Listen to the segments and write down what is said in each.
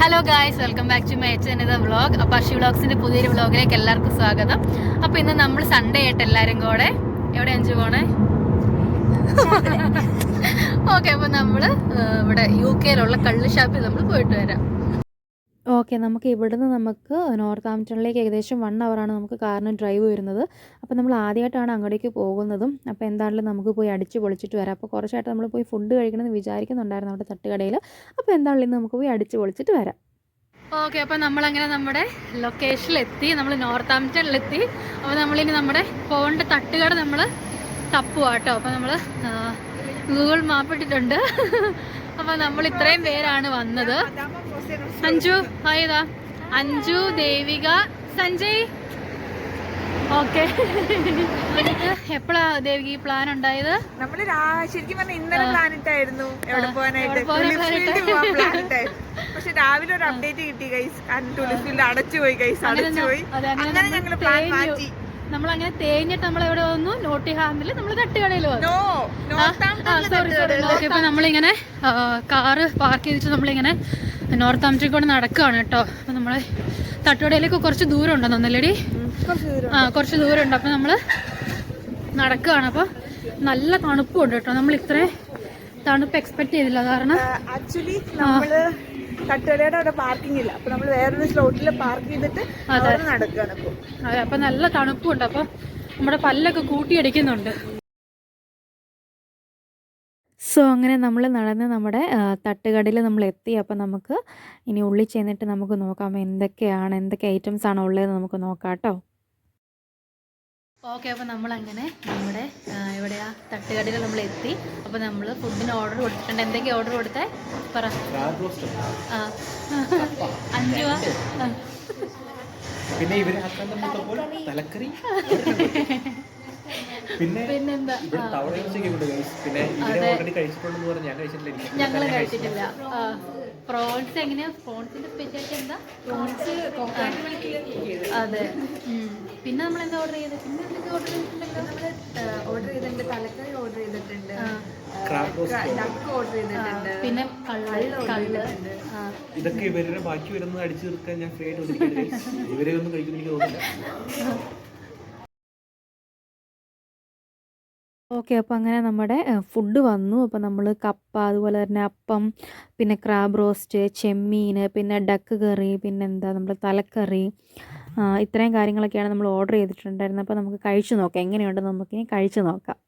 Hello guys welcome back to my H vlog അപ്പൊ അഷി വ്ളോഗ്സിന്റെ പുതിയൊരു വ്ളോഗിലേക്ക് എല്ലാവർക്കും സ്വാഗതം. അപ്പൊ ഇന്ന് നമ്മൾ സൺഡേ ആയിട്ട് എല്ലാരും കൂടെ എവിടെ അഞ്ചു പോണേ? ഓക്കെ അപ്പൊ നമ്മൾ ഇവിടെ യു കെയിലുള്ള കള്ള് ഷാപ്പിൽ നമ്മൾ പോയിട്ട് വരാം. ഓക്കെ നമുക്ക് ഇവിടുന്ന് നമുക്ക് നോർത്ത് ആംപ്റ്റണിലേക്ക് ഏകദേശം വൺ അവറാണ് നമുക്ക് കാറിന് ഡ്രൈവ് വരുന്നത്. അപ്പോൾ നമ്മൾ ആദ്യമായിട്ടാണ് അങ്ങോട്ടേക്ക് പോകുന്നതും. അപ്പോൾ എന്താണെങ്കിലും നമുക്ക് പോയി അടിച്ച് പൊളിച്ചിട്ട് വരാം. അപ്പോൾ കുറച്ചായിട്ട് നമ്മൾ പോയി ഫുഡ് കഴിക്കണമെന്ന് വിചാരിക്കുന്നുണ്ടായിരുന്നു നമ്മുടെ തട്ടുകടയിൽ അപ്പോൾ എന്താണെങ്കിലും നമുക്ക് പോയി അടിച്ച് പൊളിച്ചിട്ട് വരാം. ഓക്കെ അപ്പോൾ നമ്മളങ്ങനെ നമ്മുടെ ലൊക്കേഷനിലെത്തി നമ്മൾ നോർത്ത് ആംപ്റ്റണിലെത്തി. അപ്പോൾ നമ്മളിനി നമ്മുടെ പോകേണ്ട തട്ടുകട നമ്മൾ തപ്പുക കേട്ടോ അപ്പോൾ നമ്മൾ ഗൂഗിൾ മാപ്പ് ഇട്ടിട്ടുണ്ട്. അപ്പോൾ നമ്മൾ ഇത്രയും പേരാണ് വന്നത്. അഞ്ജു ഹായ് ഇതാ അഞ്ജു ദേവിക സഞ്ജയ്. ഓക്കെ. എപ്പോഴാ ദേവിക ഈ പ്ലാൻ ഉണ്ടായത്? നമ്മൾ ശരിക്കും പറഞ്ഞ ഇന്നലെ പ്ലാൻ ഇട്ടായിരുന്നു. എവിടെ പോകാനായിട്ട്? പക്ഷെ രാവിലെ ഒരു അപ്ഡേറ്റ് കിട്ടി ഗൈസ് കാരണം അടച്ചു പോയി ഗൈസ് അടച്ചു പോയി. അങ്ങനെ ഞങ്ങൾ പ്ലാൻ മാറ്റി. നമ്മൾ അങ്ങനെ തേഞ്ഞിട്ട് നമ്മൾ എവിടെ വന്നു. നോട്ടിഹാമിൽ നമ്മൾ തട്ടുകടയിൽ വന്നു സോറി സോറി ഇപ്പൊ നമ്മളിങ്ങനെ കാറ് പാർക്ക് ചെയ്തിട്ട് നമ്മളിങ്ങനെ നോർത്ത് ആംപ്റ്റൺ കൂടെ നടക്കുകയാണ് കേട്ടോ. അപ്പൊ നമ്മളെ തട്ടുകടയിലേക്ക് കുറച്ച് ദൂരം ഉണ്ടെന്ന് തോന്നല്ലേടി ആ കുറച്ച് ദൂരം ഉണ്ട് അപ്പൊ നമ്മൾ നടക്കുകയാണ്. അപ്പൊ നല്ല തണുപ്പുണ്ട് കേട്ടോ. നമ്മൾ ഇത്രയും തണുപ്പ് എക്സ്പെക്ട് ചെയ്തില്ല. കാരണം ആക്ച്വലി നമ്മൾ തട്ടുകടയുടെ അവിടെ പാർക്കിംഗ് ഇല്ല. അപ്പൊ നമ്മൾ വേറൊരു സ്ലോട്ടിൽ പാർക്ക് ചെയ്തിട്ട് നടക്കുകയാണ് അപ്പൊ അതെ അപ്പൊ നല്ല തണുപ്പുണ്ട്. അപ്പൊ നമ്മുടെ പല്ലൊക്കെ കൂട്ടിയടിക്കുന്നുണ്ട്. സോ അങ്ങനെ നമ്മൾ നടന്ന് നമ്മുടെ തട്ടുകടയിൽ നമ്മൾ എത്തി. അപ്പോൾ നമുക്ക് ഇനി ഉള്ളിൽ ചെന്നിട്ട് നമുക്ക് നോക്കാം എന്തൊക്കെയാണ് എന്തൊക്കെ ഐറ്റംസ് ആണ് ഉള്ളതെന്ന് നമുക്ക് നോക്കാം കേട്ടോ. ഓക്കെ അപ്പോൾ നമ്മളങ്ങനെ നമ്മുടെ ആ, എവിടെയാ തട്ടുകടയിൽ നമ്മൾ എത്തി. അപ്പോൾ നമ്മൾ ഫുഡിന് ഓർഡർ കൊടുത്തിട്ടുണ്ട്. എന്തൊക്കെ ഓർഡർ കൊടുത്തേ? പറ. ആ. അഞ്ചു ആ. പിന്നെ ഇവർ തലക്കറി? പിന്നെ പിന്നെന്താ? ഇവിടെ തവള ഇറച്ചിയൊക്കെ guys. പിന്നെ ഇവരെ ഓൾറെഡി കഴിച്ചിട്ടുണ്ടെന്ന് പറഞ്ഞ് ഞാൻ കഴിച്ചിട്ടില്ല. എനിക്ക് ഞങ്ങൾ കഴിച്ചിട്ടില്ല. പ്രോൺസ് എങ്ങനെയാ? പ്രോൺസിന്റെ സ്പെഷ്യാലിറ്റി എന്താ? പ്രോൺസ് അതെ. പിന്നെ നമ്മൾ എന്താ ഓർഡർ ചെയ്തത്? പിന്നെ എന്തൊക്കെ ഓർഡർ ചെയ്തിട്ടുണ്ടല്ലോ ഓർഡർ ചെയ്തിട്ടുണ്ട്. തലക്കറി ഓർഡർ ചെയ്തിട്ടുണ്ട്. ഓർഡർ ചെയ്തിട്ടുണ്ട്. പിന്നെ കള്ള് ഇതൊക്കെ ഇവരുടെ ബാക്കി വരുന്നത് അടിച്ചു തീർക്കാൻ ഞാൻ ഫ്രീ ആയിട്ട്. ഇവരെ ഒന്നും കഴിക്കുന്നില്ല എനിക്ക് തോന്നുന്നില്ല. ഓക്കെ അപ്പോൾ അങ്ങനെ നമ്മുടെ ഫുഡ് വന്നു. അപ്പോൾ നമ്മൾ കപ്പ അതുപോലെ തന്നെ അപ്പം പിന്നെ ക്രാബ് റോസ്റ്റ് ചെമ്മീൻ പിന്നെ ഡക്ക് കറി പിന്നെ എന്താ നമ്മുടെ തലക്കറി ഇത്രയും കാര്യങ്ങളൊക്കെയാണ് നമ്മൾ ഓർഡർ ചെയ്തിട്ടുണ്ടായിരുന്നത്. അപ്പോൾ നമുക്ക് കഴിച്ചു നോക്കാം. എങ്ങനെയുണ്ടെന്ന് നമുക്കിനി കഴിച്ചു നോക്കാം.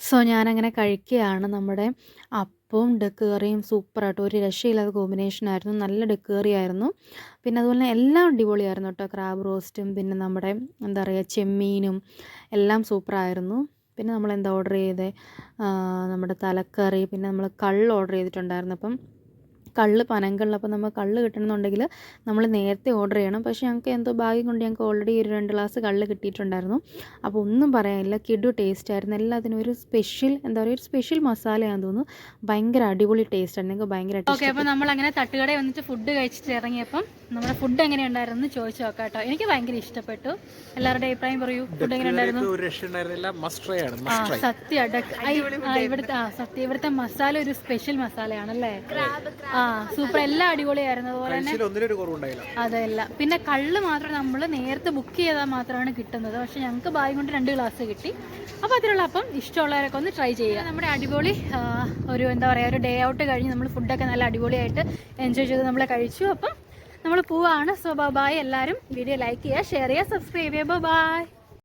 സോ ഞാനങ്ങനെ കഴിക്കുകയാണ്. നമ്മുടെ അപ്പവും ഡക്ക് കറിയും സൂപ്പറായിട്ട് ഒരു രക്ഷയില്ലാത്ത കോമ്പിനേഷൻ ആയിരുന്നു. നല്ല ഡക്ക് കറിയായിരുന്നു പിന്നെ അതുപോലെ തന്നെ എല്ലാം അടിപൊളിയായിരുന്നു കേട്ടോ ക്രാബ് റോസ്റ്റും പിന്നെ നമ്മുടെ എന്താ പറയുക ചെമ്മീനും എല്ലാം സൂപ്പറായിരുന്നു. പിന്നെ നമ്മൾ എന്താ ഓർഡർ ചെയ്തത് നമ്മുടെ തലക്കറി പിന്നെ നമ്മൾ കള്ള് ഓർഡർ ചെയ്തിട്ടുണ്ടായിരുന്നു അപ്പം കള്ള് പനങ്കള്ള് അപ്പോൾ നമ്മൾ കള്ള് കിട്ടണമെന്നുണ്ടെങ്കിൽ നമ്മൾ നേരത്തെ ഓർഡർ ചെയ്യണം. പക്ഷേ ഞങ്ങൾക്ക് എന്തോ ഭാഗ്യം കൊണ്ട് ഞങ്ങൾക്ക് ഓൾറെഡി ഒരു രണ്ട് ഗ്ലാസ് കള്ള് കിട്ടിയിട്ടുണ്ടായിരുന്നു. അപ്പോൾ ഒന്നും പറയാനില്ല. കിഡു ടേസ്റ്റ് ആയിരുന്നു. എല്ലാത്തിനും ഒരു സ്പെഷ്യൽ എന്താ പറയുക ഒരു സ്പെഷ്യൽ മസാലയാണെന്ന് തോന്നുന്നു. ഭയങ്കര അടിപൊളി ടേസ്റ്റ് ആണ്. നിങ്ങൾക്ക് ഭയങ്കര ഓക്കെ അപ്പോൾ നമ്മൾ അങ്ങനെ തട്ടുകടയിൽ വന്നിട്ട് ഫുഡ് കഴിച്ചിട്ട് ഇറങ്ങിയപ്പം നമ്മുടെ ഫുഡ് എങ്ങനെയുണ്ടായിരുന്നു ചോദിച്ചു നോക്കാം കേട്ടോ. എനിക്ക് ഭയങ്കര ഇഷ്ടപ്പെട്ടു. എല്ലാവരുടെ അഭിപ്രായം പറയൂ. ഫുഡ് എങ്ങനെ ഉണ്ടായിരുന്നു ഒരു രക്ഷ ഉണ്ടായിരുന്നില്ല മസ്റ്റ് ട്രൈ ആണ് ആ സത്യം. ഇവിടുത്തെ ആ സത്യം. ഇവിടുത്തെ മസാല ഒരു സ്പെഷ്യൽ മസാലയാണല്ലേ? ആ സൂപ്പർ എല്ലാം അടിപൊളിയായിരുന്നു. അതുപോലെ തന്നെ അതല്ല. പിന്നെ കള്ള് മാത്രം നമ്മൾ നേരത്തെ ബുക്ക് ചെയ്താൽ മാത്രമാണ് കിട്ടുന്നത്. പക്ഷെ ഞങ്ങൾക്ക് ബായ് കൊണ്ട് രണ്ട് ഗ്ലാസ് കിട്ടി. അപ്പോൾ അതിലുള്ള അപ്പം ഇഷ്ടമുള്ളവരൊക്കെ ഒന്ന് ട്രൈ ചെയ്യുക. നമ്മുടെ അടിപൊളി ഒരു എന്താ പറയാ ഒരു ഡേ ഔട്ട് കഴിഞ്ഞ് നമ്മൾ ഫുഡൊക്കെ നല്ല അടിപൊളിയായിട്ട് എൻജോയ് ചെയ്ത് നമ്മൾ കഴിച്ചു. അപ്പം നമ്മൾ പോവാണ്. സോ ബൈ എല്ലാവരും വീഡിയോ ലൈക്ക് ചെയ്യുക ഷെയർ ചെയ്യുക സബ്സ്ക്രൈബ് ചെയ്യുക. ബൈ